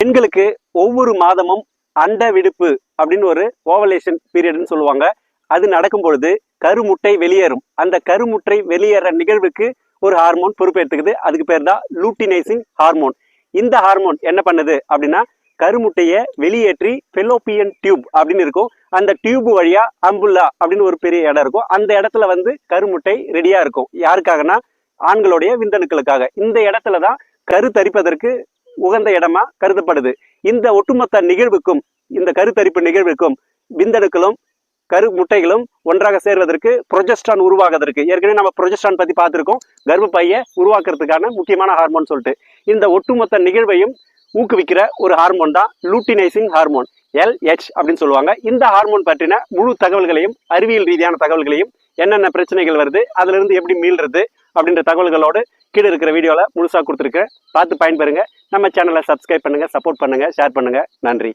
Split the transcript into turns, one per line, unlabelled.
பெண்களுக்கு ஒவ்வொரு மாதமும் அண்ட விடுப்பு அப்படின்னு ஒரு ஓவலேஷன் பீரியட்னு சொல்லுவாங்க. அது நடக்கும் பொழுது கருமுட்டை வெளியேறும். அந்த கருமுட்டை வெளியேற நிகழ்வுக்கு ஒரு ஹார்மோன் பொறுப்பேற்றுக்குது. அதுக்கு பேர் தான் லூட்டினைசிங் ஹார்மோன் இந்த ஹார்மோன் என்ன பண்ணுது அப்படின்னா கருமுட்டையை வெளியேற்றி ஃபெலோப்பியன் டியூப் அப்படின்னு இருக்கும். அந்த டியூப் வழியா அம்புல்லா அப்படின்னு ஒரு பெரிய இடம் இருக்கும். அந்த இடத்துல வந்து கருமுட்டை ரெடியா இருக்கும். யாருக்காகனா ஆண்களுடைய விந்தணுக்களுக்காக. இந்த இடத்துல தான் கரு தரிப்பதற்கு உகந்த இடமா கருதப்படுது. இந்த ஒட்டுமொத்த நிகழ்வுக்கும் இந்த கருத்தரிப்பு நிகழ்வுக்கும் விந்தணுக்களும் கரு முட்டைகளும் ஒன்றாக சேர்வதற்கு ப்ரொஜெஸ்ட்ரான் உருவாகிறதுக்கு ஏற்கனவே நம்ம ப்ரொஜெஸ்ட்ரான் பத்தி பார்த்திருக்கோம். கர்ப்பப்பையை உருவாக்குறதுக்கான முக்கியமான ஹார்மோன் சொல்லிட்டு. இந்த ஒட்டுமொத்த நிகழ்வையும் ஊக்குவிக்கிற ஒரு ஹார்மோன் தான் லூட்டினைசிங் ஹார்மோன் எல்ஹெச் அப்படின்னு சொல்லுவாங்க. இந்த ஹார்மோன் பற்றின முழு தகவல்களையும் அறிவியல் ரீதியான தகவல்களையும் என்னென்ன பிரச்சனைகள் வருது அதுலருந்து எப்படி மீள்றது அப்படின்ற தகவல்களோடு கீழே இருக்கிற வீடியோவில் முழுசாக கொடுத்துருக்கேன். பார்த்து பயன்பெறுங்க. நம்ம சேனலை சப்ஸ்கிரைப் பண்ணுங்கள் சப்போர்ட் பண்ணுங்கள் ஷேர் பண்ணுங்கள் நன்றி.